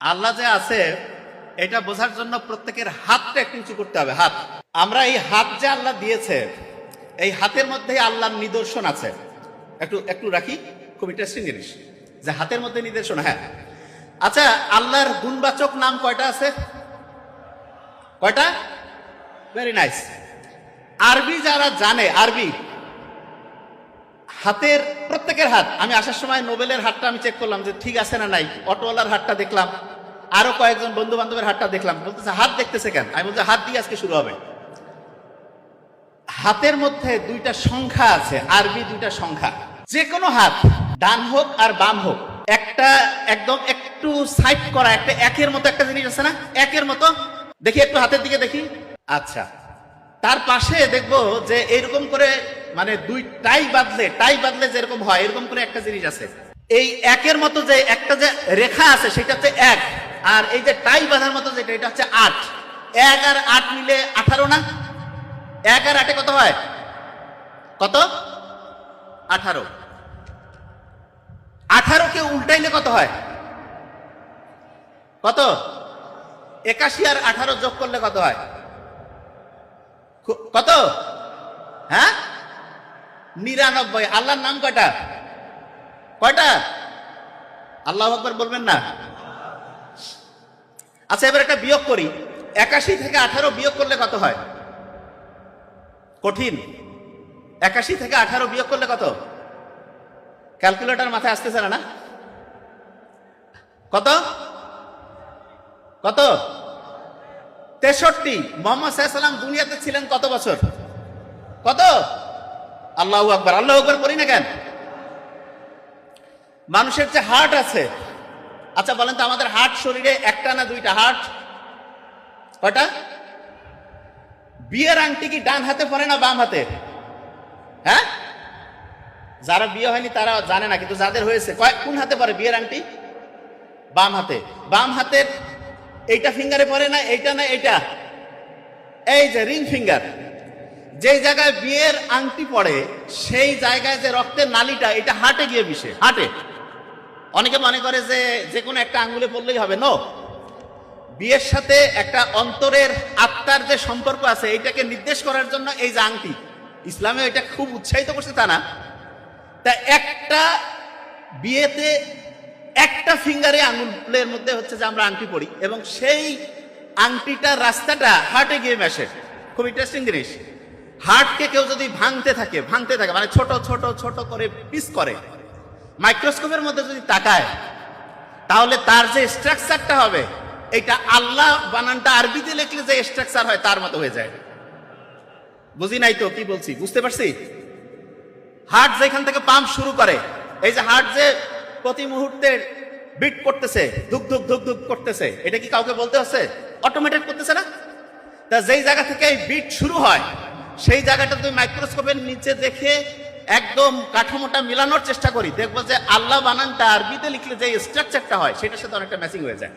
আল্লাহ যে আছে, এটা বোঝার জন্য প্রত্যেকের হাতটা একটু উঁচু করতে হবে, হাত। আমরা এই হাত যে আল্লাহ দিয়েছে, এই হাতের মধ্যে আল্লাহর নিদর্শন আছে। একটু একটু রাখি, খুব ইন্টারেস্টিং জিনিস, যে হাতের মধ্যে নিদর্শন হ্যাঁ। আচ্ছা আল্লাহর গুণবাচক নাম কয়টা আছে? কয়টা? ভেরি নাইস আরবি যারা জানে, আরবি। হাতের, প্রত্যেকের হাত। আমি আসার সময় নোবেলের হাতটা আমি চেক করলাম যে ঠিক আছে না নাই, অটোওয়ালার হাতটা দেখলাম। আরও কয়েকজন বন্ধু বান্ধবের হাতটা দেখলাম। বলতেছে, হাত দেখতেছে কেন? আমি বলছি, হাত দিয়ে আজকে শুরু হবে। হাতের মধ্যে দুইটা সংখ্যা আছে, আরবি দুইটা সংখ্যা। যে কোনো হাত, ডান হোক আর বাম হোক, একটা একদম একটু সাইড করা, একটা একের মতো একটা জিনিস আছে না? একের মতো। দেখি একটু হাতের দিকে দেখি। আচ্ছা। তার পাশে দেখব যে এরকম করে মানে দুই টাই বাদলে টাই বাদলে যেরকম হয়, এরকম করে একটা জিনিস আছে। এই একের মতো যে একটা যে রেখা আছে, সেটা হচ্ছে এক। আর এই যে টাই বাঁধার মতো যেটা, এটা হচ্ছে আট। এক আর আট মিলে আঠারো না? এক আর আটে কত হয়? কত? আঠারো। আঠারোকে উল্টাইলে কত হয়? কত? একাশি আর আঠারো যোগ করলে কত হয়? কত? হ্যাঁ? নিরানব্বই। আল্লাহর নাম কয়টা? কয়টা? আল্লাহ আকবর বলবেন না? আচ্ছা এবার একটা বিয়োগ করি। একাশি থেকে আঠারো বিয়োগ করলে কত হয়? কঠিন। একাশি থেকে আঠারো বিয়োগ করলে কত? ক্যালকুলেটর মাথায় আসতেছে না না? কত? কত? তেষট্টি। মোহাম্মদ সাল্লাম দুনিয়াতে ছিলেন কত বছর? কত? আল্লাহ আকবর। আল্লাহ আকবর করি না কেন? মানুষের যে হার্ট আছে আচ্ছা বলেন তো, আমাদের হার্ট শরীরে একটা না দুইটা হার্ট? কয়টা? বিয়ের আংটি কি ডান হাতে পরে না বাম হাতে? হ্যাঁ? যারা বিয়ে হয়নি তারা জানে না, কিন্তু যাদের হয়েছে, কয় কোন হাতে পরে বিয়ের আংটি? বাম হাতে। বাম হাতের এইটা ফিঙ্গারে পরে না, এইটা না এইটা? এই যে রিং ফিঙ্গার। যেই জায়গায় বিয়ের আংটি পড়ে, সেই জায়গায় যে রক্তের নালিটা, এটা হাটে গিয়ে মিশে হাটে। অনেকে মনে করে যে যে কোনো একটা আঙ্গুলে পড়লেই হবে নো বিয়ের সাথে একটা অন্তরের আত্মার যে সম্পর্ক আছে, এইটাকে নির্দেশ করার জন্য এই যে আংটি, ইসলামে এটা খুব উৎসাহিত করছে তা না। তা একটা বিয়েতে একটা ফিঙ্গারে আঙুলের মধ্যে হচ্ছে যে আমরা আংটি পড়ি এবং সেই আংটিটার রাস্তাটা হার্টে গিয়ে মেশে। খুব ইন্টারেস্টিং জিনিস। হার্টকে কেউ যদি ভাঙতে থাকে ভাঙতে থাকে মানে ছোট ছোট ছোট করে পিস করে মাইক্রোস্কোপের মধ্যে যদি তাকায়, তাহলে তার যে স্ট্রাকচারটা হবে, এটা আল্লাহ বানানটা আরবিতে লিখলে যে স্ট্রাকচার হয়, তার মতো হয়ে যায়। বুঝি নাই তো কি বলছি? বুঝতে পারছি? হার্ট যেখান থেকে পাম্প শুরু করে, এই যে হার্ট যে প্রতি মুহূর্তে বিট করতেছে, ধুক ধুক ধুক ধুক করতেছে, এটা কি কাউকে বলতে হচ্ছে? অটোমেটিক করতেছে না? তা যেই জায়গা থেকে এই বিট শুরু হয়, সেই জায়গাটা তুমি মাইক্রোস্কোপের নিচে দেখে একদম কাঠামোটা মিলানোর চেষ্টা করি। দেখব যে আল্লাহ বানানটা আরবিতে লিখলে যে স্ট্রাকচারটা হয়, সেটার সাথে অনেকটা ম্যাচিং হয়ে যায়।